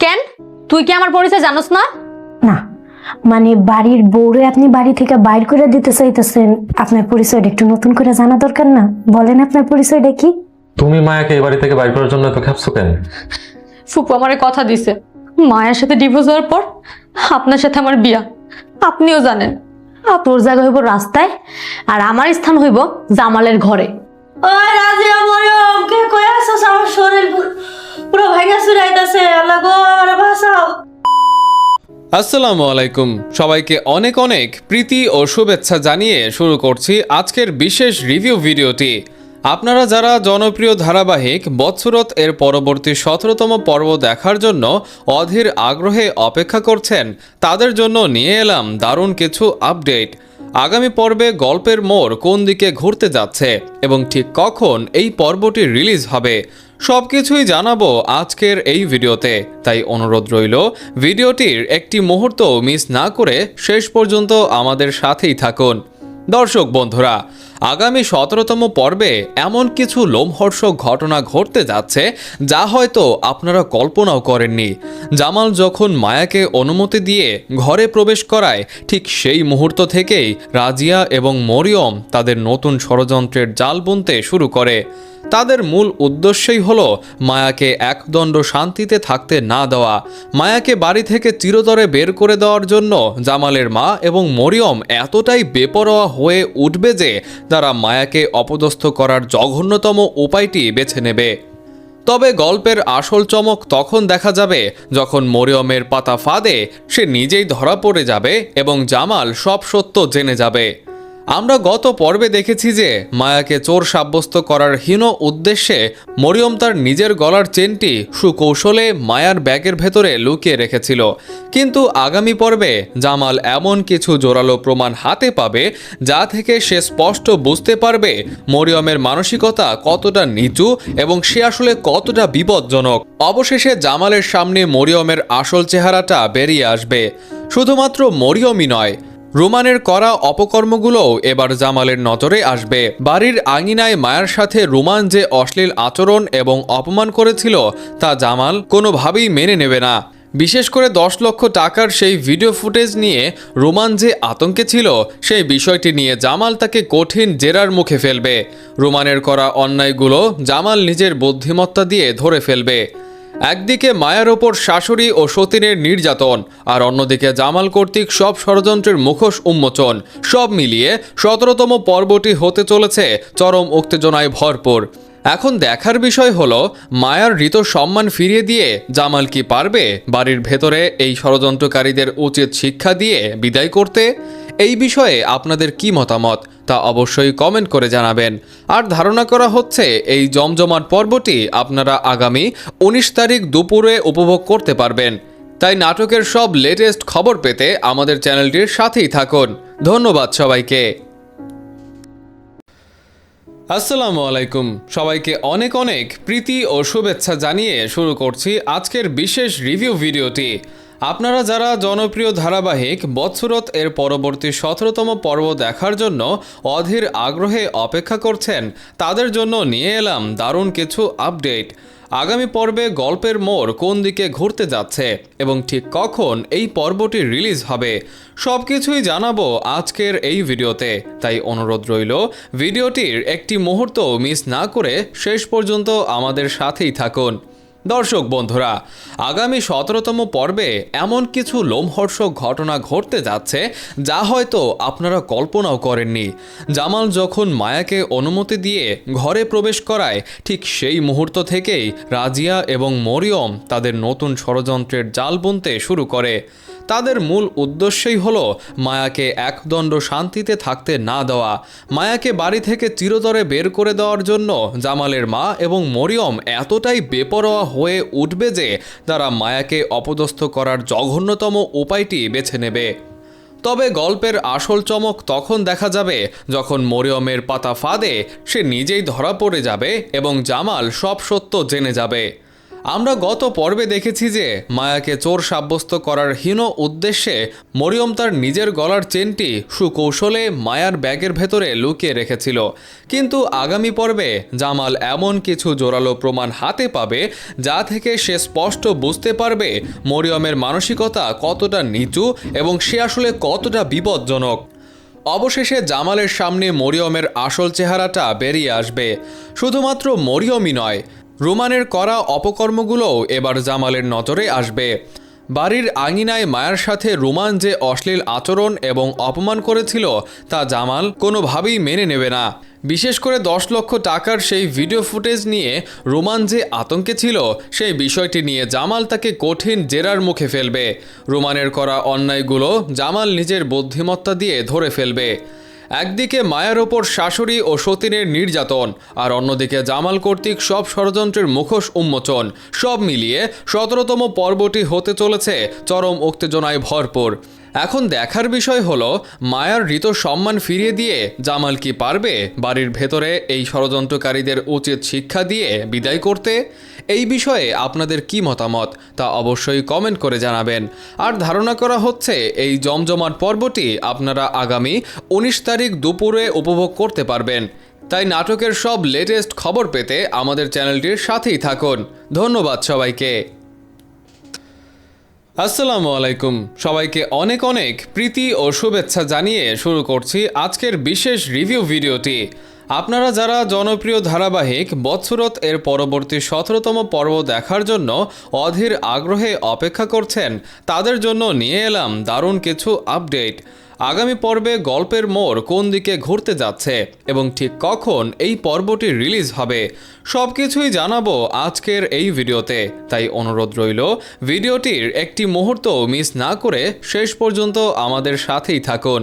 কেন? তুই কি আমার পরিচয় জানোস না? না মানে বাড়ির বউরে আপনি বাড়ি থেকে বাইর করে দিতে চাইতেছেন আপনার পরিচয়টা একটু নতুন করে জানা দরকার না? বলেন আপনার পরিচয়টা কি? তুমি মায়াকে এই বাড়ি থেকে বাইর করার জন্য তো খেপছো কেন? ফুপু আমারে কথা দিছে। মায়ের সাথে ডিভোর্স হওয়ার পর আপনার সাথে আমার বিয়া। আপনিও জানেন আর তোর জায়গা হইব রাস্তায় আর আমার স্থান হইব জামালের ঘরে। আসসালামু আলাইকুম। সবাইকে অনেক অনেক প্রীতি ও শুভেচ্ছা জানিয়ে শুরু করছি আজকের বিশেষ রিভিউ ভিডিওটি। আপনারা যারা জনপ্রিয় ধারাবাহিক বৎসরত এর পরবর্তী সতেরোতম পর্ব দেখার জন্য অধীর আগ্রহে অপেক্ষা করছেন, তাদের জন্য নিয়ে এলাম দারুণ কিছু আপডেট। আগামী পর্বে গল্পের মোড় কোন দিকে ঘুরতে যাচ্ছে এবং ঠিক কখন এই পর্বটি রিলিজ হবে, সবকিছুই জানাব আজকের এই ভিডিওতে। তাই অনুরোধ রইল, ভিডিওটির একটি মুহূর্ত মিস না করে শেষ পর্যন্ত আমাদের সাথেই থাকুন। দর্শক বন্ধুরা আগামী সতেরোতম পর্বে এমন কিছু লোমহর্ষক ঘটনা ঘটতে যাচ্ছে যা হয়তো আপনারা কল্পনাও করেননি। জামাল যখন মায়াকে অনুমতি দিয়ে ঘরে প্রবেশ করায়, ঠিক সেই মুহূর্ত থেকেই রাজিয়া এবং মরিয়ম তাদের নতুন ষড়যন্ত্রের জাল বুনতে শুরু করে। তাদের মূল উদ্দেশ্যই হলো মায়াকে একদণ্ড শান্তিতে থাকতে না দেওয়া। মায়াকে বাড়ি থেকে চিরতরে বের করে দেওয়ার জন্য জামালের মা এবং মরিয়ম এতটাই বেপরোয়া হয়ে উঠবে যে তারা মায়াকে অপদস্থ করার জঘন্যতম উপায়টি বেছে নেবে। তবে গল্পের আসল চমক তখন দেখা যাবে যখন মরিয়মের পাতা ফাঁদে সে নিজেই ধরা পড়ে যাবে এবং জামাল সব সত্য জেনে যাবে। আমরা গত পর্বে দেখেছি যে মায়াকে চোর সাব্যস্ত করার হীন উদ্দেশ্যে মরিয়ম তার নিজের গলার চেনটি সুকৌশলে মায়ার ব্যাগের ভেতরে লুকিয়ে রেখেছিল। কিন্তু আগামী পর্বে জামাল এমন কিছু জোরালো প্রমাণ হাতে পাবে যা থেকে সে স্পষ্ট বুঝতে পারবে মরিয়মের মানসিকতা কতটা নিচু এবং সে আসলে কতটা বিপজ্জনক। অবশেষে জামালের সামনে মরিয়মের আসল চেহারাটা বেরিয়ে আসবে। শুধুমাত্র মরিয়মই নয় রুমানের করা অপকর্মগুলোও এবার জামালের নজরে আসবে। বাড়ির আঙিনায় মায়ের সাথে রোমান যে অশ্লীল আচরণ এবং অপমান করেছিল তা জামাল কোনোভাবেই মেনে নেবে না। বিশেষ করে দশ লক্ষ টাকার সেই ভিডিও ফুটেজ নিয়ে রোমান যে আতঙ্কে ছিল, সেই বিষয়টি নিয়ে জামাল তাকে কঠিন জেরার মুখে ফেলবে। রোমানের করা অন্যায়গুলো জামাল নিজের বুদ্ধিমত্তা দিয়ে ধরে ফেলবে। একদিকে মায়ের ওপর শাশুড়ি ও সতীনের নির্যাতন, আর অন্যদিকে জামাল কর্তৃক সব ষড়যন্ত্রের মুখোশ উন্মোচন। সব মিলিয়ে সতেরোতম পর্বটি হতে চলেছে চরম উত্তেজনায় ভরপুর। এখন দেখার বিষয় হলো, মায়ার ঋত সম্মান ফিরিয়ে দিয়ে জামাল কি পারবে? বাড়ির ভেতরে এই ষড়যন্ত্রকারীদের উচিত শিক্ষা দিয়ে বিদায় করতে? এই বিষয়ে আপনাদের কি মতামত? তা অবশ্যই কমেন্ট করে জানাবেন। আর ধারণা করা হচ্ছে, এই জমজমাট পর্বটি আপনারা আগামী উনিশ তারিখ দুপুরে উপভোগ করতে পারবেন। তাই নাটকের সব লেটেস্ট খবর পেতে আমাদের চ্যানেলটির সাথেই থাকুন। ধন্যবাদ সবাইকে। আসসালামু আলাইকুম। সবাইকে অনেক অনেক প্রীতি ও শুভেচ্ছা জানিয়ে শুরু করছি আজকের বিশেষ রিভিউ ভিডিওটি। আপনারা যারা জনপ্রিয় ধারাবাহিক বৎসরত এর পরবর্তী সতেরোতম পর্ব দেখার জন্য অধীর আগ্রহে অপেক্ষা করছেন, তাদের জন্য নিয়ে এলাম দারুণ কিছু আপডেট। আগামী পর্বে গল্পের মোড় কোন দিকে ঘুরতে যাচ্ছে এবং ঠিক কখন এই পর্বটি রিলিজ হবে সব কিছুই জানাব আজকের এই ভিডিওতে। তাই অনুরোধ রইল, ভিডিওটির একটি মুহূর্ত মিস না করে শেষ পর্যন্ত আমাদের সাথেই থাকুন। দর্শক বন্ধুরা, আগামী সতেরোতম পর্বে এমন কিছু লোমহর্ষক ঘটনা ঘটতে যাচ্ছে যা হয়তো আপনারা কল্পনাও করেননি। জামাল যখন মায়াকে অনুমতি দিয়ে ঘরে প্রবেশ করায়, ঠিক সেই মুহূর্ত থেকেই রাজিয়া এবং মরিয়ম তাদের নতুন ষড়যন্ত্রের জাল বুনতে শুরু করে। তাদের মূল উদ্দেশ্যই হলো মায়াকে একদণ্ড শান্তিতে থাকতে না দেওয়া। মায়াকে বাড়ি থেকে চিরতরে বের করে দেওয়ার জন্য জামালের মা এবং মরিয়ম এতটাই বেপরোয়া হয়ে উঠবে যে তারা মায়াকে অপদস্থ করার জঘন্যতম উপায়টি বেছে নেবে। তবে গল্পের আসল চমক তখন দেখা যাবে যখন মরিয়মের পাতা ফাঁদে সে নিজেই ধরা পড়ে যাবে এবং জামাল সব সত্য জেনে যাবে। আমরা গত পর্বে দেখেছি যে মায়াকে চোর সাব্যস্ত করার হীন উদ্দেশ্যে মরিয়ম তার নিজের গলার চেনটি সুকৌশলে মায়ার ব্যাগের ভেতরে লুকিয়ে রেখেছিল। কিন্তু আগামী পর্বে জামাল এমন কিছু জোরালো প্রমাণ হাতে পাবে যা থেকে সে স্পষ্ট বুঝতে পারবে মরিয়মের মানসিকতা কতটা নিচু এবং সে আসলে কতটা বিপজ্জনক। অবশেষে জামালের সামনে মরিয়মের আসল চেহারাটা বেরিয়ে আসবে। শুধুমাত্র মরিয়মই নয় রোমানের করা অপকর্মগুলোও এবার জামালের নজরে আসবে। বাড়ির আঙিনায় মায়ের সাথে রোমান যে অশ্লীল আচরণ এবং অপমান করেছিল, তা জামাল কোনোভাবেই মেনে নেবে না। বিশেষ করে দশ লক্ষ টাকার সেই ভিডিও ফুটেজ নিয়ে রোমান যে আতঙ্কে ছিল, সেই বিষয়টি নিয়ে জামাল তাকে কঠিন জেরার মুখে ফেলবে। রোমানের করা অন্যায়গুলো জামাল নিজের বুদ্ধিমত্তা দিয়ে ধরে ফেলবে। একদিকে মায়ের ওপর শাশুড়ি ও সতীনের নির্যাতন, আর অন্যদিকে জামাল কর্তৃক সব ষড়যন্ত্রের মুখোশ উন্মোচন। সব মিলিয়ে সতেরোতম পর্বটি হতে চলেছে চরম উত্তেজনায় ভরপুর। এখন দেখার বিষয় হলো, মায়ার ঋত সম্মান ফিরিয়ে দিয়ে জামাল কি পারবে? বাড়ির ভেতরে এই ষড়যন্ত্রকারীদের উচিত শিক্ষা দিয়ে বিদায় করতে? এই বিষয়ে আপনাদের কি মতামত তা অবশ্যই কমেন্ট করে জানাবেন। আর ধারণা করা হচ্ছে, এই জমজমাট পর্বটি আপনারা আগামী উনিশ তারিখ দুপুরে উপভোগ করতে পারবেন। তাই নাটকের সব লেটেস্ট খবর পেতে আমাদের চ্যানেলটির সাথেই থাকুন। ধন্যবাদ সবাইকে। আসসালামু আলাইকুম। সবাইকে অনেক অনেক প্রীতি ও শুভেচ্ছা জানিয়ে শুরু করছি আজকের বিশেষ রিভিউ ভিডিওটি আপনারা যারা জনপ্রিয় ধারাবাহিক বৎসরত এর পরবর্তী সতেরোতম পর্ব দেখার জন্য অধীর আগ্রহে অপেক্ষা করছেন, তাদের জন্য নিয়ে এলাম দারুণ কিছু আপডেট। আগামী পর্বে গল্পের মোড় কোন দিকে ঘুরতে যাচ্ছে এবং ঠিক কখন এই পর্বটি রিলিজ হবে সব কিছুই জানাব আজকের এই ভিডিওতে। তাই অনুরোধ রইল, ভিডিওটির একটি মুহূর্ত মিস না করে শেষ পর্যন্ত আমাদের সাথেই থাকুন।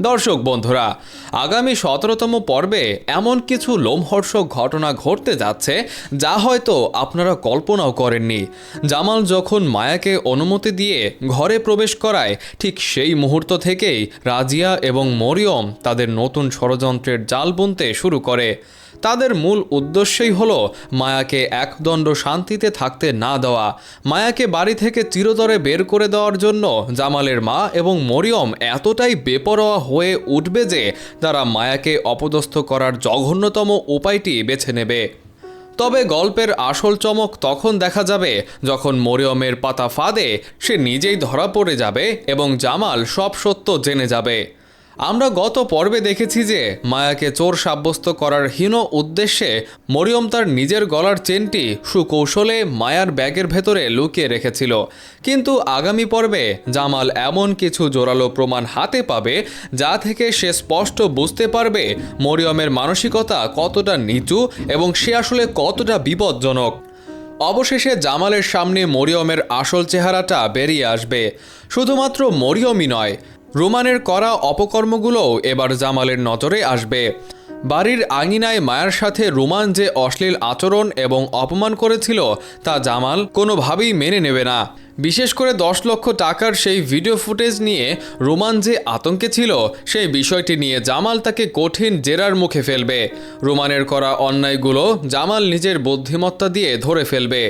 দর্শক বন্ধুরা, আগামী সতেরোতম পর্বে এমন কিছু লোমহর্ষক ঘটনা ঘটতে যাচ্ছে যা হয়তো আপনারা কল্পনাও করেননি। জামাল যখন মায়াকে অনুমতি দিয়ে ঘরে প্রবেশ করায়, ঠিক সেই মুহূর্ত থেকেই রাজিয়া এবং মরিয়ম তাদের নতুন ষড়যন্ত্রের জাল বুনতে শুরু করে। তাদের মূল উদ্দেশ্যই হলো মায়াকে একদণ্ড শান্তিতে থাকতে না দেওয়া। মায়াকে বাড়ি থেকে চিরতরে বের করে দেওয়ার জন্য জামালের মা এবং মরিয়ম এতটাই বেপরোয়া হয়ে উঠবে যে তারা মায়াকে অপদস্থ করার জঘন্যতম উপায়টি বেছে নেবে। তবে গল্পের আসল চমক তখন দেখা যাবে যখন মরিয়মের পাতা ফাঁদে সে নিজেই ধরা পড়ে যাবে এবং জামাল সব সত্য জেনে যাবে। আমরা গত পর্বে দেখেছি যে মায়াকে চোর সাব্যস্ত করার হীন উদ্দেশ্যে মরিয়ম তার নিজের গলার চেনটি সুকৌশলে মায়ার ব্যাগের ভেতরে লুকিয়ে রেখেছিল। কিন্তু আগামী পর্বে জামাল এমন কিছু জোরালো প্রমাণ হাতে পাবে যা থেকে সে স্পষ্ট বুঝতে পারবে মরিয়মের মানসিকতা কতটা নিচু এবং সে আসলে কতটা বিপজ্জনক। অবশেষে জামালের সামনে মরিয়মের আসল চেহারাটা বেরিয়ে আসবে। শুধুমাত্র মরিয়মই নয় রোমানের করা অপকর্মগুলোও এবার জামালের নজরে আসবে। বাড়ির আঙিনায় মায়ের সাথে রোমান যে অশ্লীল আচরণ এবং অপমান করেছিল তা জামাল কোনোভাবেই মেনে নেবে না। বিশেষ করে দশ লক্ষ টাকার সেই ভিডিও ফুটেজ নিয়ে রোমান যে আতঙ্কে ছিল, সেই বিষয়টি নিয়ে জামাল তাকে কঠিন জেরার মুখে ফেলবে। রোমানের করা অন্যায়গুলো জামাল নিজের বুদ্ধিমত্তা দিয়ে ধরে ফেলবে।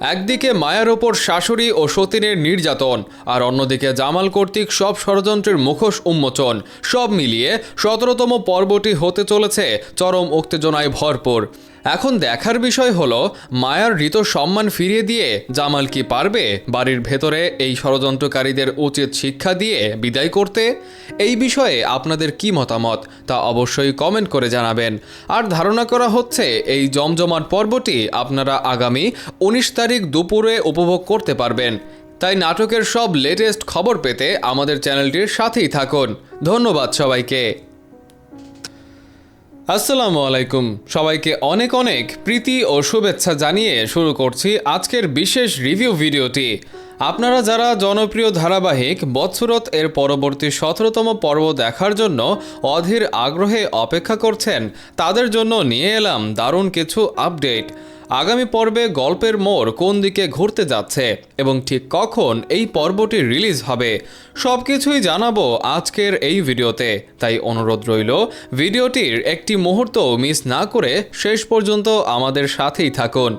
একদিকে মায়ের ওপর শাশুড়ি ও সতীনের নির্যাতন, আর অন্যদিকে জামাল কর্তৃক সব ষড়যন্ত্রের মুখোশ উন্মোচন। সব মিলিয়ে সতেরোতম পর্বটি হতে চলেছে চরম উত্তেজনায় ভরপুর। এখন দেখার বিষয় হলো, মায়ার ঋত সম্মান ফিরিয়ে দিয়ে জামাল কি পারবে? বাড়ির ভেতরে এই ষড়যন্ত্রকারীদের উচিত শিক্ষা দিয়ে বিদায় করতে? এই বিষয়ে আপনাদের কি মতামত? তা অবশ্যই কমেন্ট করে জানাবেন। আর ধারণা করা হচ্ছে, এই জমজমাট পর্বটি আপনারা আগামী উনিশ তারিখ দুপুরে উপভোগ করতে পারবেন। তাই নাটকের সব লেটেস্ট খবর পেতে আমাদের চ্যানেলটির সাথেই থাকুন। ধন্যবাদ সবাইকে। আসসালামু আলাইকুম। সবাইকে অনেক অনেক প্রীতি ও শুভেচ্ছা জানিয়ে শুরু করছি আজকের বিশেষ রিভিউ ভিডিওটি। আপনারা যারা জনপ্রিয় ধারাবাহিক বৎসরত এর পরবর্তী সতেরোতম পর্ব দেখার জন্য অধীর আগ্রহে অপেক্ষা করছেন, তাদের জন্য নিয়ে এলাম দারুণ কিছু আপডেট। আগামী পর্বে গল্পের মোড় কোন দিকে ঘুরতে যাচ্ছে এবং ঠিক কখন এই পর্বটি রিলিজ হবে সব কিছুই জানাব আজকের এই ভিডিওতে। তাই অনুরোধ রইল, ভিডিওটির একটি মুহূর্ত মিস না করে শেষ পর্যন্ত আমাদের সাথেই থাকুন।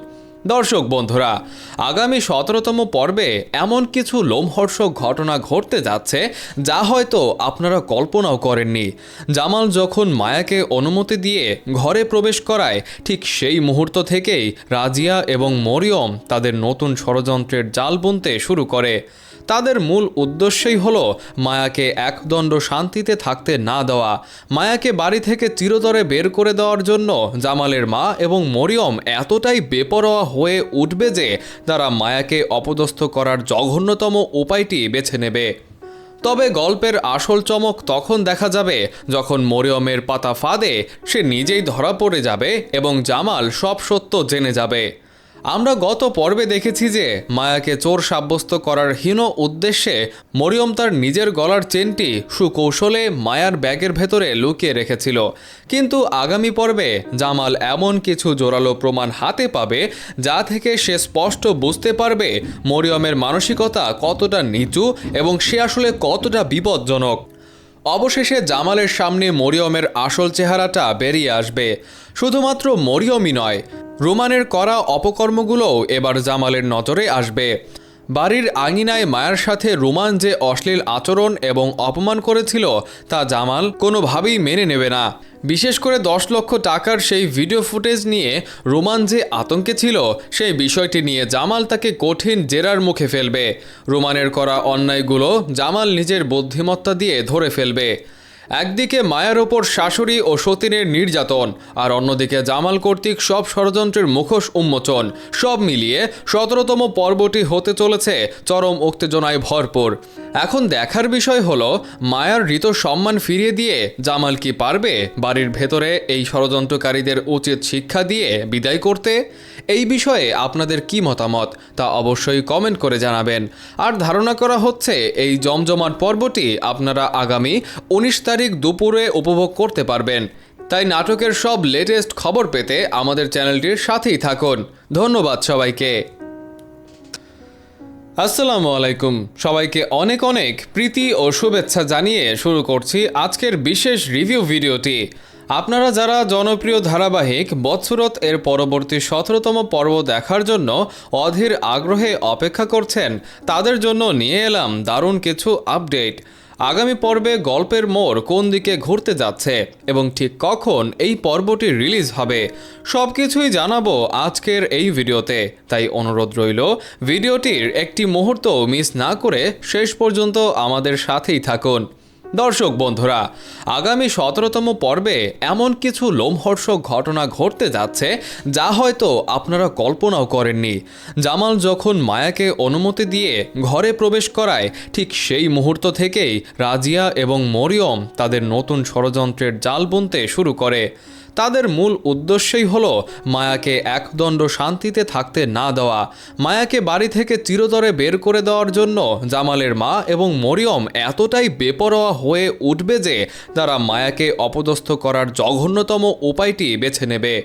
দর্শক বন্ধুরা, আগামী সতেরোতম পর্বে এমন কিছু লোমহর্ষক ঘটনা ঘটতে যাচ্ছে যা হয়তো আপনারা কল্পনাও করেননি। জামাল যখন মায়াকে অনুমতি দিয়ে ঘরে প্রবেশ করায়, ঠিক সেই মুহূর্ত থেকেই রাজিয়া এবং মরিয়ম তাদের নতুন ষড়যন্ত্রের জাল বুনতে শুরু করে। তাদের মূল উদ্দেশ্যই হলো মায়াকে একদণ্ড শান্তিতে থাকতে না দেওয়া। মায়াকে বাড়ি থেকে চিরতরে বের করে দেওয়ার জন্য জামালের মা এবং মরিয়ম এতটাই বেপরোয়া হয়ে উঠবে যে তারা মায়াকে অপদস্থ করার জঘন্যতম উপায়টি বেছে নেবে। তবে গল্পের আসল চমক তখন দেখা যাবে যখন মরিয়মের পাতা ফাঁদে সে নিজেই ধরা পড়ে যাবে এবং জামাল সব সত্য জেনে যাবে। আমরা গত পর্বে দেখেছি যে মায়াকে চোর সাব্যস্ত করার হীন উদ্দেশ্যে মরিয়ম তার নিজের গলার চেনটি সুকৌশলে মায়ার ব্যাগের ভেতরে লুকিয়ে রেখেছিল। কিন্তু আগামী পর্বে জামাল এমন কিছু জোরালো প্রমাণ হাতে পাবে যা থেকে সে স্পষ্ট বুঝতে পারবে মরিয়মের মানসিকতা কতটা নিচু এবং সে আসলে কতটা বিপজ্জনক। অবশেষে জামালের সামনে মরিয়মের আসল চেহারাটা বেরিয়ে আসবে। শুধুমাত্র মরিয়মই নয়, রোমানের করা অপকর্মগুলোও এবার জামালের নজরে আসবে। বাড়ির আঙিনায় মায়ের সাথে রোমান যে অশ্লীল আচরণ এবং অপমান করেছিল তা জামাল কোনোভাবেই মেনে নেবে না। বিশেষ করে দশ লক্ষ টাকার সেই ভিডিও ফুটেজ নিয়ে রোমান যে আতঙ্কে ছিল, সেই বিষয়টি নিয়ে জামাল তাকে কঠিন জেরার মুখে ফেলবে। রোমানের করা অন্যায়গুলো জামাল নিজের বুদ্ধিমত্তা দিয়ে ধরে ফেলবে। একদিকে মায়ের ওপর শাশুড়ি ও সতীনের নির্যাতন, আর অন্যদিকে জামাল কর্তৃক সব ষড়যন্ত্রের মুখোশ উন্মোচন। সব মিলিয়ে সতেরোতম পর্বটি হতে চলেছে চরম উত্তেজনায় ভরপুর। এখন দেখার বিষয় হলো, মায়ার ঋত সম্মান ফিরিয়ে দিয়ে জামাল কি পারবে? বাড়ির ভেতরে এই ষড়যন্ত্রকারীদের উচিত শিক্ষা দিয়ে বিদায় করতে? এই বিষয়ে আপনাদের কি মতামত তা অবশ্যই কমেন্ট করে জানাবেন। আর ধারণা করা হচ্ছে, এই জমজমাট পর্বটি আপনারা আগামী উনিশ তারিখ দুপুরে উপভোগ করতে পারবেন। তাই নাটকের সব লেটেস্ট খবর পেতে আমাদের চ্যানেলটির সাথেই থাকুন। ধন্যবাদ সবাইকে। আসসালামু আলাইকুম। সবাইকে অনেক অনেক প্রীতি ও শুভেচ্ছা জানিয়ে শুরু করছি আজকের বিশেষ রিভিউ ভিডিওটি। আপনারা যারা জনপ্রিয় ধারাবাহিক বৎসরত এর পরবর্তী সতেরোতম পর্ব দেখার জন্য অধীর আগ্রহে অপেক্ষা করছেন, তাদের জন্য নিয়ে এলাম দারুণ কিছু আপডেট। আগামী পর্বে গল্পের মোড় কোন দিকে ঘুরতে যাচ্ছে এবং ঠিক কখন এই পর্বটি রিলিজ হবে সব কিছুই জানাব আজকের এই ভিডিওতে। তাই অনুরোধ রইল, ভিডিওটির একটি মুহূর্ত মিস না করে শেষ পর্যন্ত আমাদের সাথেই থাকুন। দর্শক বন্ধুরা, আগামী সতেরোতম পর্বে এমন কিছু লোমহর্ষক ঘটনা ঘটতে যাচ্ছে যা হয়তো আপনারা কল্পনাও করেননি। জামাল যখন মায়াকে অনুমতি দিয়ে ঘরে প্রবেশ করায়, ঠিক সেই মুহূর্ত থেকেই রাজিয়া এবং মরিয়ম তাদের নতুন ষড়যন্ত্রের জাল বুনতে শুরু করে। তাদের মূল উদ্দেশ্যই হলো মায়াকে একদণ্ড শান্তিতে থাকতে না দেওয়া, মায়াকে বাড়ি থেকে চিরতরে বের করে দেওয়ার জন্য জামালের মা এবং মরিয়ম এতটাই বেপরোয়া হয়ে উঠবে যে তারা মায়াকে অপদস্থ করার জঘন্যতম উপায়টি বেছে নেবে।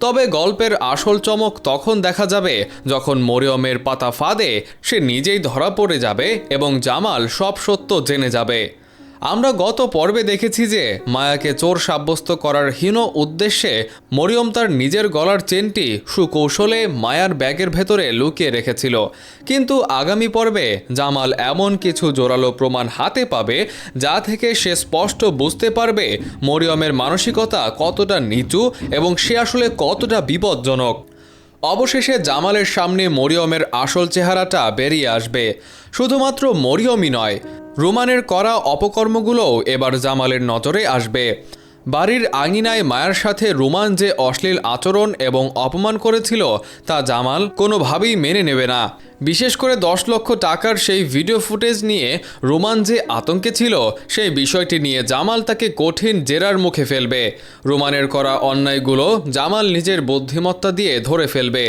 তবে গল্পের আসল চমক তখন দেখা যাবে যখন মরিয়মের পাতা ফাঁদে সে নিজেই ধরা পড়ে যাবে এবং জামাল সব সত্য জেনে যাবে। আমরা গত পর্বে দেখেছি যে মায়াকে চোর সাব্যস্ত করার হীন উদ্দেশ্যে মরিয়ম তার নিজের গলার চেনটি সুকৌশলে মায়ার ব্যাগের ভেতরে লুকিয়ে রেখেছিল। কিন্তু আগামী পর্বে জামাল এমন কিছু জোরালো প্রমাণ হাতে পাবে যা থেকে সে স্পষ্ট বুঝতে পারবে মরিয়মের মানসিকতা কতটা নিচু এবং সে আসলে কতটা বিপজ্জনক। অবশেষে জামালের সামনে মরিয়মের আসল চেহারাটা বেরিয়ে আসবে। শুধুমাত্র মরিয়মই নয় রোমানের করা অপকর্মগুলোও এবার জামালের নজরে আসবে। বাড়ির আঙিনায় মায়ের সাথে রোমান যে অশ্লীল আচরণ এবং অপমান করেছিল, তা জামাল কোনোভাবেই মেনে নেবে না। বিশেষ করে দশ লক্ষ টাকার সেই ভিডিও ফুটেজ নিয়ে রোমান যে আতঙ্কে ছিল, সেই বিষয়টি নিয়ে জামাল তাকে কঠিন জেরার মুখে ফেলবে। রোমানের করা অন্যায়গুলো জামাল নিজের বুদ্ধিমত্তা দিয়ে ধরে ফেলবে।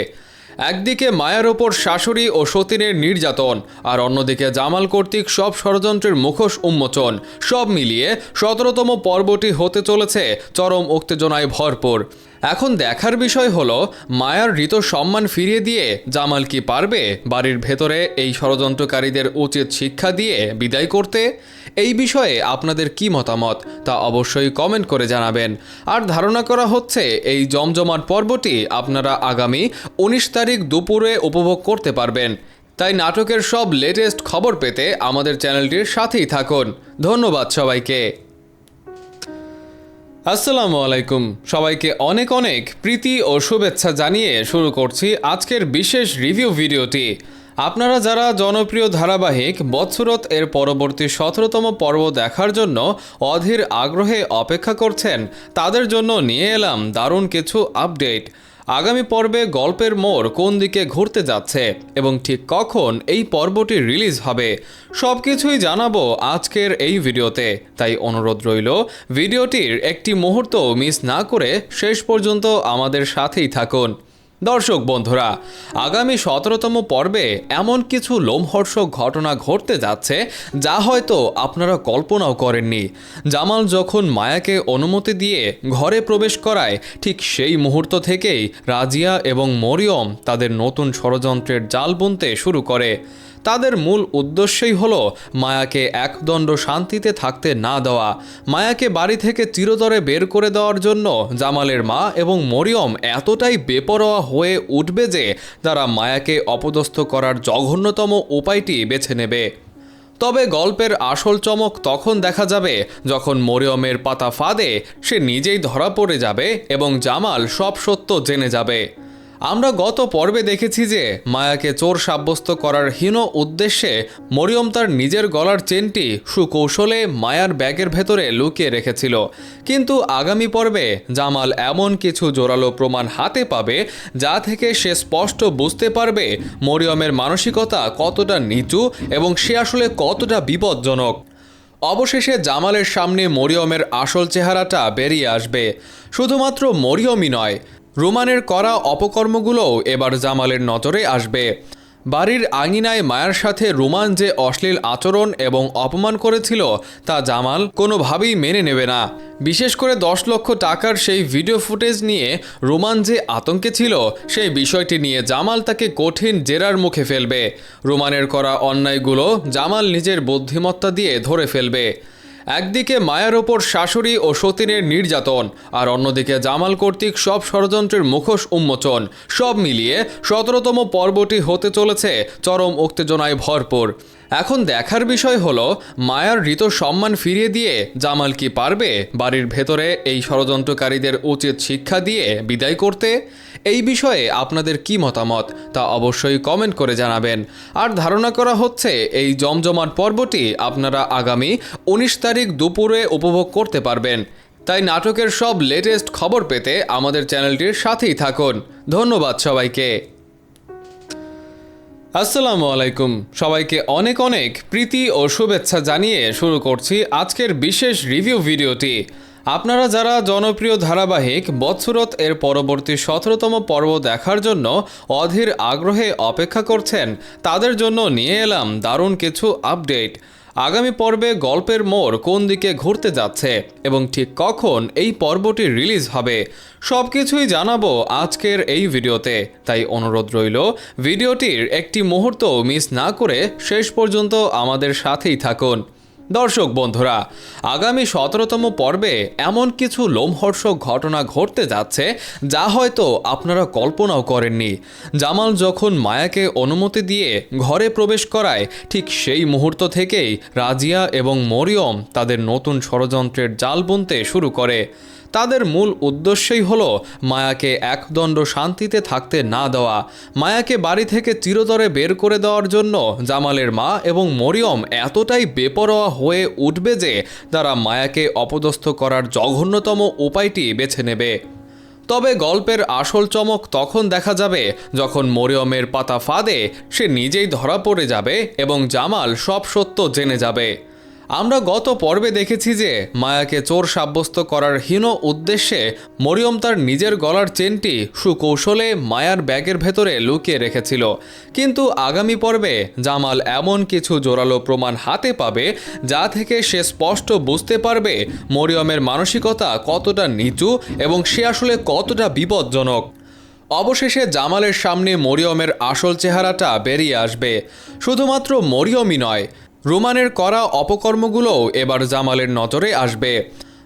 একদিকে মায়ের ওপর শাশুড়ি ও সতীনের নির্যাতন, আর অন্যদিকে জামাল কর্তৃক সব ষড়যন্ত্রের মুখোশ উন্মোচন। সব মিলিয়ে সতেরোতম পর্বটি হতে চলেছে চরম উত্তেজনায় ভরপুর। এখন দেখার বিষয় হলো, মায়ার ঋত সম্মান ফিরিয়ে দিয়ে জামাল কি পারবে? বাড়ির ভেতরে এই ষড়যন্ত্রকারীদের উচিত শিক্ষা দিয়ে বিদায় করতে? এই বিষয়ে আপনাদের কি মতামত? তা অবশ্যই কমেন্ট করে জানাবেন। আর ধারণা করা হচ্ছে, এই জমজমাট পর্বটি আপনারা আগামী উনিশ তারিখ দুপুরে উপভোগ করতে পারবেন। তাই নাটকের সব লেটেস্ট খবর পেতে আমাদের চ্যানেলটির সাথেই থাকুন। ধন্যবাদ সবাইকে। আসসালামু আলাইকুম। সবাইকে অনেক অনেক প্রীতি ও শুভেচ্ছা জানিয়ে শুরু করছি আজকের বিশেষ রিভিউ ভিডিওটি। আপনারা যারা জনপ্রিয় ধারাবাহিক বৎসরত এর পরবর্তী সতেরোতম পর্ব দেখার জন্য অধীর আগ্রহে অপেক্ষা করছেন, তাদের জন্য নিয়ে এলাম দারুণ কিছু আপডেট। আগামী পর্বে গল্পের মোড় কোন দিকে ঘুরতে যাচ্ছে এবং ঠিক কখন এই পর্বটি রিলিজ হবে সব কিছুই জানাব আজকের এই ভিডিওতে। তাই অনুরোধ রইল, ভিডিওটির একটি মুহূর্ত মিস না করে শেষ পর্যন্ত আমাদের সাথেই থাকুন। দর্শক বন্ধুরা, আগামী সতেরোতম পর্বে এমন কিছু লোমহর্ষক ঘটনা ঘটতে যাচ্ছে যা হয়তো আপনারা কল্পনাও করেননি। জামাল যখন মায়াকে অনুমতি দিয়ে ঘরে প্রবেশ করায়, ঠিক সেই মুহূর্ত থেকেই রাজিয়া এবং মরিয়ম তাদের নতুন ষড়যন্ত্রের জাল বুনতে শুরু করে। তাদের মূল উদ্দেশ্যই হলো মায়াকে একদণ্ড শান্তিতে থাকতে না দেওয়া, মায়াকে বাড়ি থেকে চিরতরে বের করে দেওয়ার জন্য জামালের মা এবং মরিয়ম এতটাই বেপরোয়া হয়ে উঠবে যে তারা মায়াকে অপদস্থ করার জঘন্যতম উপায়টি বেছে নেবে। তবে গল্পের আসল চমক তখন দেখা যাবে যখন মরিয়মের পাতা ফাঁদে সে নিজেই ধরা পড়ে যাবে এবং জামাল সব সত্য জেনে যাবে। আমরা গত পর্বে দেখেছি যে মায়াকে চোর সাব্যস্ত করার হীন উদ্দেশ্যে মরিয়ম তার নিজের গলার চেনটি সুকৌশলে মায়ার ব্যাগের ভেতরে লুকিয়ে রেখেছিল। কিন্তু আগামী পর্বে জামাল এমন কিছু জোরালো প্রমাণ হাতে পাবে যা থেকে সে স্পষ্ট বুঝতে পারবে মরিয়মের মানসিকতা কতটা নিচু এবং সে আসলে কতটা বিপজ্জনক। অবশেষে জামালের সামনে মরিয়মের আসল চেহারাটা বেরিয়ে আসবে। শুধুমাত্র মরিয়মই নয় রোমানের করা অপকর্মগুলোও এবার জামালের নজরে আসবে। বাড়ির আঙিনায় মায়ের সাথে রোমান যে অশ্লীল আচরণ এবং অপমান করেছিল, তা জামাল কোনোভাবেই মেনে নেবে না। বিশেষ করে দশ লক্ষ টাকার সেই ভিডিও ফুটেজ নিয়ে রোমান যে আতঙ্কে ছিল, সেই বিষয়টি নিয়ে জামাল তাকে কঠিন জেরার মুখে ফেলবে। রোমানের করা অন্যায়গুলো জামাল নিজের বুদ্ধিমত্তা দিয়ে ধরে ফেলবে। একদিকে মায়ের ওপর শাশুড়ি ও সতীনের নির্যাতন, আর অন্যদিকে জামাল কর্তৃক সব ষড়যন্ত্রের মুখোশ উন্মোচন। সব মিলিয়ে সতেরোতম পর্বটি হতে চলেছে চরম উত্তেজনায় ভরপুর। এখন দেখার বিষয় হলো, মায়ার ঋত সম্মান ফিরিয়ে দিয়ে জামাল কি পারবে? বাড়ির ভেতরে এই ষড়যন্ত্রকারীদের উচিত শিক্ষা দিয়ে বিদায় করতে? এই বিষয়ে আপনাদের কি মতামত তা অবশ্যই কমেন্ট করে জানাবেন। আর ধারণা করা হচ্ছে, এই জমজমাট পর্বটি আপনারা আগামী উনিশ তারিখ দুপুরে উপভোগ করতে পারবেন। তাই নাটকের সব লেটেস্ট খবর পেতে আমাদের চ্যানেলটির সাথেই থাকুন। ধন্যবাদ সবাইকে। আসসালামু আলাইকুম। সবাইকে অনেক অনেক প্রীতি ও শুভেচ্ছা জানিয়ে শুরু করছি আজকের বিশেষ রিভিউ ভিডিওটি। আপনারা যারা জনপ্রিয় ধারাবাহিক বৎসরত এর পরবর্তী সতেরোতম পর্ব দেখার জন্য অধীর আগ্রহে অপেক্ষা করছেন, তাদের জন্য নিয়ে এলাম দারুণ কিছু আপডেট। আগামী পর্বে গল্পের মোড় কোন দিকে ঘুরতে যাচ্ছে এবং ঠিক কখন এই পর্বটি রিলিজ হবে সব কিছুই জানাব আজকের এই ভিডিওতে। তাই অনুরোধ রইল, ভিডিওটির একটি মুহূর্ত মিস না করে শেষ পর্যন্ত আমাদের সাথেই থাকুন। দর্শক বন্ধুরা, আগামী সতেরোতম পর্বে এমন কিছু লোমহর্ষক ঘটনা ঘটতে যাচ্ছে যা হয়তো আপনারা কল্পনাও করেননি। জামাল যখন মায়াকে অনুমতি দিয়ে ঘরে প্রবেশ করায়, ঠিক সেই মুহূর্ত থেকেই রাজিয়া এবং মরিয়ম তাদের নতুন ষড়যন্ত্রের জাল বুনতে শুরু করে। তাদের মূল উদ্দেশ্যই হলো মায়াকে একদণ্ড শান্তিতে থাকতে না দেওয়া। মায়াকে বাড়ি থেকে চিরতরে বের করে দেওয়ার জন্য জামালের মা এবং মরিয়ম এতটাই বেপরোয়া হয়ে উঠবে যে তারা মায়াকে অপদস্থ করার জঘন্যতম উপায়টি বেছে নেবে। তবে গল্পের আসল চমক তখন দেখা যাবে যখন মরিয়মের পাতা ফাঁদে সে নিজেই ধরা পড়ে যাবে এবং জামাল সব সত্য জেনে যাবে। আমরা গত পর্বে দেখেছি যে মায়াকে চোর সাব্যস্ত করার হীন উদ্দেশ্যে মরিয়ম তার নিজের গলার চেনটি সুকৌশলে মায়ার ব্যাগের ভেতরে লুকিয়ে রেখেছিল। কিন্তু আগামী পর্বে জামাল এমন কিছু জোরালো প্রমাণ হাতে পাবে যা থেকে সে স্পষ্ট বুঝতে পারবে মরিয়মের মানসিকতা কতটা নিচু এবং সে আসলে কতটা বিপজ্জনক। অবশেষে জামালের সামনে মরিয়মের আসল চেহারাটা বেরিয়ে আসবে। শুধুমাত্র মরিয়মই নয় রুমানের করা অপকর্মগুলোও এবার জামালের নজরে আসবে।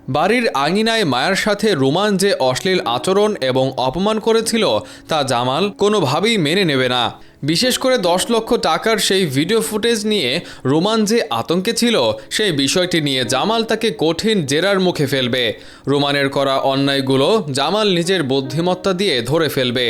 বাড়ির আঙিনায় মায়ের সাথে রুমান যে অশ্লীল আচরণ এবং অপমান করেছিল, তা জামাল কোনোভাবেই মেনে নেবে না। বিশেষ করে দশ লক্ষ টাকার সেই ভিডিও ফুটেজ নিয়ে রোমান যে আতঙ্কে ছিল, সেই বিষয়টি নিয়ে জামাল তাকে কঠিন জেরার মুখে ফেলবে। রোমানের করা অন্যায়গুলো জামাল নিজের বুদ্ধিমত্তা দিয়ে ধরে ফেলবে।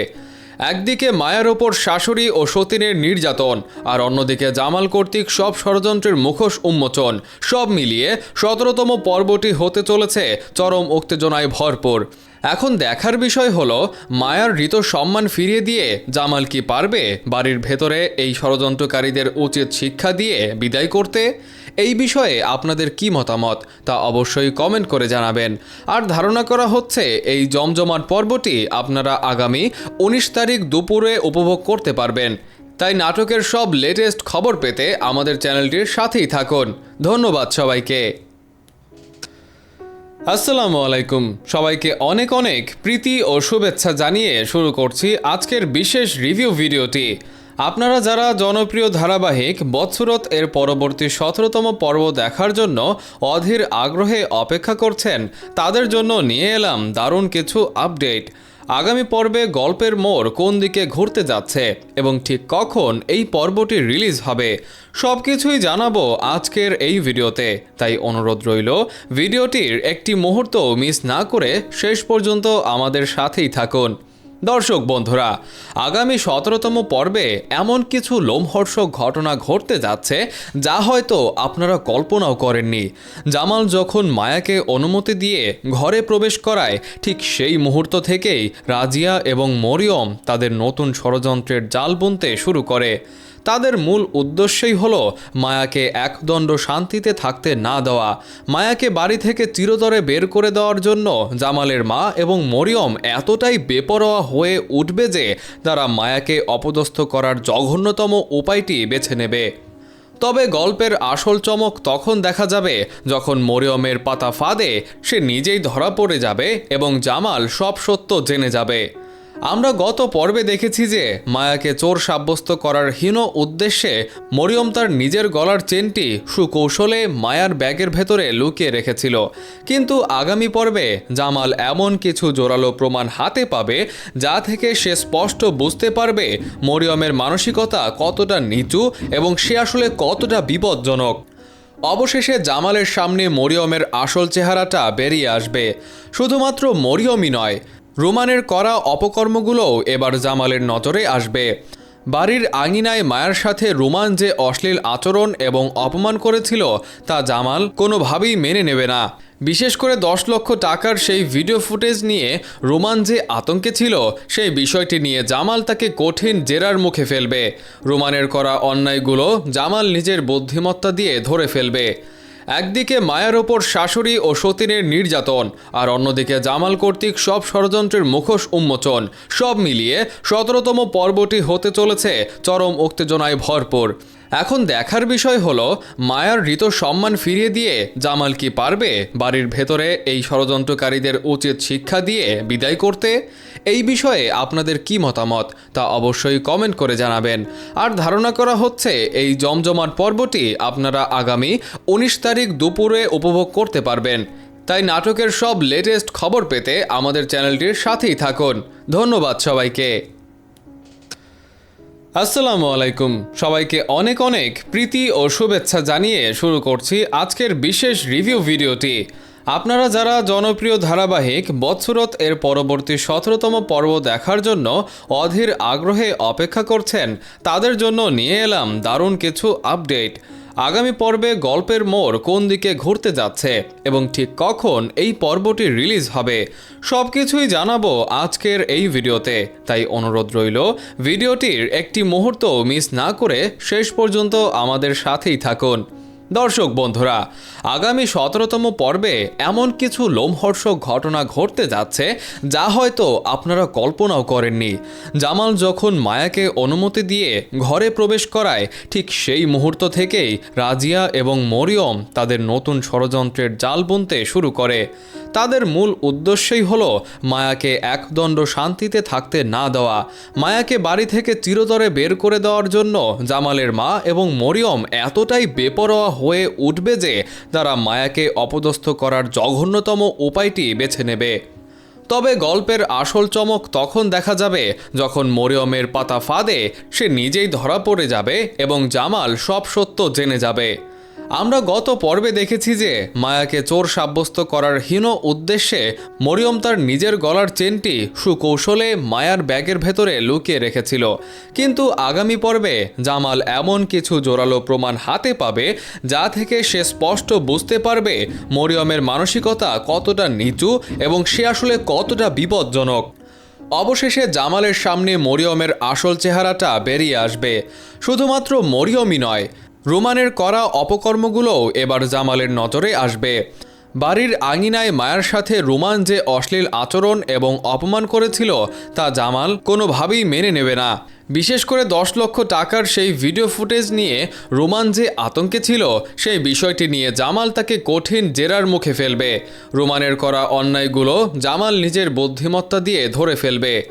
একদিকে মায়ের ওপর শাশুড়ি ও সতীনের নির্যাতন, আর অন্যদিকে জামাল কর্তৃক সব ষড়যন্ত্রের মুখোশ উন্মোচন। সব মিলিয়ে সতেরোতম পর্বটি হতে চলেছে চরম উত্তেজনায় ভরপুর। এখন দেখার বিষয় হলো, মায়ার ঋত সম্মান ফিরিয়ে দিয়ে জামাল কি পারবে? বাড়ির ভেতরে এই ষড়যন্ত্রকারীদের উচিত শিক্ষা দিয়ে বিদায় করতে? এই বিষয়ে আপনাদের কি মতামত তা অবশ্যই কমেন্ট করে জানাবেন। আর ধারণা করা হচ্ছে, এই জমজমাট পর্বটি আপনারা আগামী উনিশ তারিখ দুপুরে উপভোগ করতে পারবেন। তাই নাটকের সব লেটেস্ট খবর পেতে আমাদের চ্যানেলটির সাথেই থাকুন। ধন্যবাদ সবাইকে। আসসালামু আলাইকুম। সবাইকে অনেক অনেক প্রীতি ও শুভেচ্ছা জানিয়ে শুরু করছি আজকের বিশেষ রিভিউ ভিডিওটি। আপনারা যারা জনপ্রিয় ধারাবাহিক বৎসরত এর পরবর্তী সতেরোতম পর্ব দেখার জন্য অধীর আগ্রহে অপেক্ষা করছেন, তাদের জন্য নিয়ে এলাম দারুণ কিছু আপডেট। আগামী পর্বে গল্পের মোড় কোন দিকে ঘুরতে যাচ্ছে এবং ঠিক কখন এই পর্বটি রিলিজ হবে সব কিছুই জানাব আজকের এই ভিডিওতে। তাই অনুরোধ রইল, ভিডিওটির একটি মুহূর্ত মিস না করে শেষ পর্যন্ত আমাদের সাথেই থাকুন। দর্শক বন্ধুরা, আগামী সতেরোতম পর্বে এমন কিছু লোমহর্ষক ঘটনা ঘটতে যাচ্ছে যা হয়তো আপনারা কল্পনাও করেননি। জামাল যখন মায়াকে অনুমতি দিয়ে ঘরে প্রবেশ করায়, ঠিক সেই মুহূর্ত থেকেই রাজিয়া এবং মরিয়ম তাদের নতুন ষড়যন্ত্রের জাল বুনতে শুরু করে। তাদের মূল উদ্দেশ্যই হলো মায়াকে একদণ্ড শান্তিতে থাকতে না দেওয়া। মায়াকে বাড়ি থেকে চিরতরে বের করে দেওয়ার জন্য জামালের মা এবং মরিয়ম এতটাই বেপরোয়া হয়ে উঠবে যে তারা মায়াকে অপদস্থ করার জঘন্যতম উপায়টি বেছে নেবে। তবে গল্পের আসল চমক তখন দেখা যাবে যখন মরিয়মের পাতা ফাঁদে সে নিজেই ধরা পড়ে যাবে এবং জামাল সব সত্য জেনে যাবে। আমরা গত পর্বে দেখেছি যে মায়াকে চোর সাব্যস্ত করার হীন উদ্দেশ্যে মরিয়ম তার নিজের গলার চেনটি সুকৌশলে মায়ার ব্যাগের ভেতরে লুকিয়ে রেখেছিল। কিন্তু আগামী পর্বে জামাল এমন কিছু জোরালো প্রমাণ হাতে পাবে যা থেকে সে স্পষ্ট বুঝতে পারবে মরিয়মের মানসিকতা কতটা নিচু এবং সে আসলে কতটা বিপজ্জনক। অবশেষে জামালের সামনে মরিয়মের আসল চেহারাটা বেরিয়ে আসবে। শুধুমাত্র মরিয়মই নয় রোমানের করা অপকর্মগুলোও এবার জামালের নজরে আসবে। বাড়ির আঙিনায় মায়ের সাথে রোমান যে অশ্লীল আচরণ এবং অপমান করেছিল, তা জামাল কোনোভাবেই মেনে নেবে না। বিশেষ করে দশ লক্ষ টাকার সেই ভিডিও ফুটেজ নিয়ে রোমান যে আতঙ্কে ছিল, সেই বিষয়টি নিয়ে জামাল তাকে কঠিন জেরার মুখে ফেলবে। রোমানের করা অন্যায়গুলো জামাল নিজের বুদ্ধিমত্তা দিয়ে ধরে ফেলবে। একদিকে মায়ার ওপর শাশুড়ি ও সতীনের নির্যাতন, আর অন্যদিকে জামাল কর্তৃক সব ষড়যন্ত্রের মুখোশ উন্মোচন। সব মিলিয়ে সতেরোতম পর্বটি হতে চলেছে চরম উত্তেজনায় ভরপুর। এখন দেখার বিষয় হলো, মায়ার ঋত সম্মান ফিরিয়ে দিয়ে জামাল কি পারবে? বাড়ির ভেতরে এই ষড়যন্ত্রকারীদের উচিত শিক্ষা দিয়ে বিদায় করতে? এই বিষয়ে আপনাদের কি মতামত? তা অবশ্যই কমেন্ট করে জানাবেন। আর ধারণা করা হচ্ছে, এই জমজমাট পর্বটি আপনারা আগামী উনিশ তারিখ দুপুরে উপভোগ করতে পারবেন। তাই নাটকের সব লেটেস্ট খবর পেতে আমাদের চ্যানেলটির সাথেই থাকুন। ধন্যবাদ সবাইকে। আসসালামু আলাইকুম। সবাইকে অনেক অনেক প্রীতি ও শুভেচ্ছা জানিয়ে শুরু করছি আজকের বিশেষ রিভিউ ভিডিওটি। আপনারা যারা জনপ্রিয় ধারাবাহিক বৎসরত এর পরবর্তী সতেরোতম পর্ব দেখার জন্য অধীর আগ্রহে অপেক্ষা করছেন, তাদের জন্য নিয়ে এলাম দারুণ কিছু আপডেট। আগামী পর্বে গল্পের মোড় কোন দিকে ঘুরতে যাচ্ছে এবং ঠিক কখন এই পর্বটি রিলিজ হবে সব কিছুই জানাব আজকের এই ভিডিওতে। তাই অনুরোধ রইল, ভিডিওটির একটি মুহূর্ত মিস না করে শেষ পর্যন্ত আমাদের সাথেই থাকুন। দর্শক বন্ধুরা, আগামী সতেরোতম পর্বে এমন কিছু লোমহর্ষক ঘটনা ঘটতে যাচ্ছে যা হয়তো আপনারা কল্পনাও করেননি। জামাল যখন মায়াকে অনুমতি দিয়ে ঘরে প্রবেশ করায়, ঠিক সেই মুহূর্ত থেকেই রাজিয়া এবং মরিয়ম তাদের নতুন ষড়যন্ত্রের জাল বুনতে শুরু করে। তাদের মূল উদ্দেশ্যই হলো মায়াকে একদণ্ড শান্তিতে থাকতে না দেওয়া। মায়াকে বাড়ি থেকে চিরতরে বের করে দেওয়ার জন্য জামালের মা এবং মরিয়ম এতটাই বেপরোয়া হয়ে উঠবে যে তারা মায়াকে অপদস্থ করার জঘন্যতম উপায়টি বেছে নেবে। তবে গল্পের আসল চমক তখন দেখা যাবে যখন মরিয়মের পাতা ফাঁদে সে নিজেই ধরা পড়ে যাবে এবং জামাল সব সত্য জেনে যাবে। আমরা গত পর্বে দেখেছি যে মায়াকে চোর সাব্যস্ত করার হীন উদ্দেশ্যে মরিয়ম তার নিজের গলার চেনটি সুকৌশলে মায়ার ব্যাগের ভেতরে লুকিয়ে রেখেছিল। কিন্তু আগামী পর্বে জামাল এমন কিছু জোরালো প্রমাণ হাতে পাবে যা থেকে সে স্পষ্ট বুঝতে পারবে মরিয়মের মানসিকতা কতটা নিচু এবং সে আসলে কতটা বিপজ্জনক। অবশেষে জামালের সামনে মরিয়মের আসল চেহারাটা বেরিয়ে আসবে। শুধুমাত্র মরিয়মই নয় রোমানের করা অপকর্মগুলোও এবার জামালের নজরে আসবে। বাড়ির আঙিনায় মায়ের সাথে রোমান যে অশ্লীল আচরণ এবং অপমান করেছিল তা জামাল কোনোভাবেই মেনে নেবে না। বিশেষ করে দশ লক্ষ টাকার সেই ভিডিও ফুটেজ নিয়ে রোমান যে আতঙ্কে ছিল, সেই বিষয়টি নিয়ে জামাল তাকে কঠিন জেরার মুখে ফেলবে। রোমানের করা অন্যায়গুলো জামাল নিজের বুদ্ধিমত্তা দিয়ে ধরে ফেলবে।